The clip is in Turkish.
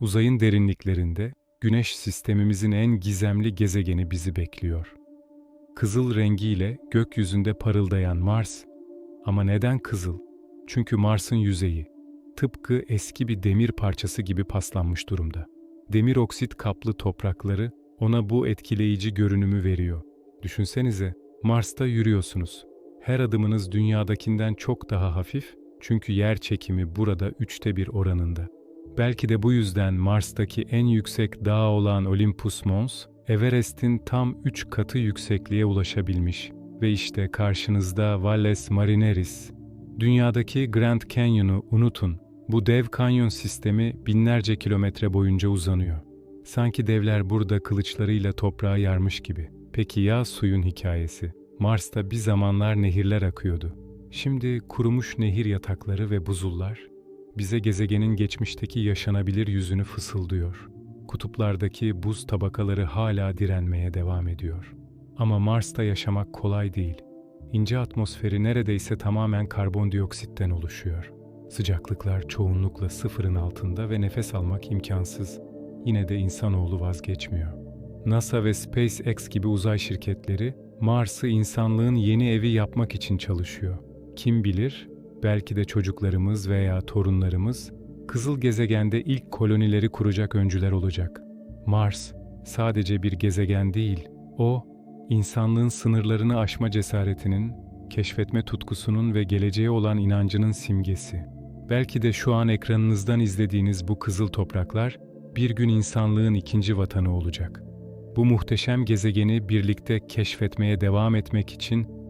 Uzayın derinliklerinde Güneş sistemimizin en gizemli gezegeni bizi bekliyor. Kızıl rengiyle gökyüzünde parıldayan Mars. Ama neden kızıl? Çünkü Mars'ın yüzeyi tıpkı eski bir demir parçası gibi paslanmış durumda. Demir oksit kaplı toprakları ona bu etkileyici görünümü veriyor. Düşünsenize, Mars'ta yürüyorsunuz. Her adımınız dünyadakinden çok daha hafif çünkü yer çekimi burada üçte bir oranında. Belki de bu yüzden Mars'taki en yüksek dağ olan Olympus Mons, Everest'in tam üç katı yüksekliğe ulaşabilmiş. Ve işte karşınızda Valles Marineris. Dünyadaki Grand Canyon'u unutun. Bu dev kanyon sistemi binlerce kilometre boyunca uzanıyor. Sanki devler burada kılıçlarıyla toprağı yarmış gibi. Peki ya suyun hikayesi? Mars'ta bir zamanlar nehirler akıyordu. Şimdi kurumuş nehir yatakları ve buzullar bize gezegenin geçmişteki yaşanabilir yüzünü fısıldıyor. Kutuplardaki buz tabakaları hala direnmeye devam ediyor. Ama Mars'ta yaşamak kolay değil. İnce atmosferi neredeyse tamamen karbondioksitten oluşuyor. Sıcaklıklar çoğunlukla sıfırın altında ve nefes almak imkansız. Yine de insanoğlu vazgeçmiyor. NASA ve SpaceX gibi uzay şirketleri Mars'ı insanlığın yeni evi yapmak için çalışıyor. Kim bilir, belki de çocuklarımız veya torunlarımız kızıl gezegende ilk kolonileri kuracak öncüler olacak. Mars sadece bir gezegen değil, o insanlığın sınırlarını aşma cesaretinin, keşfetme tutkusunun ve geleceğe olan inancının simgesi. Belki de şu an ekranınızdan izlediğiniz bu kızıl topraklar bir gün insanlığın ikinci vatanı olacak. Bu muhteşem gezegeni birlikte keşfetmeye devam etmek için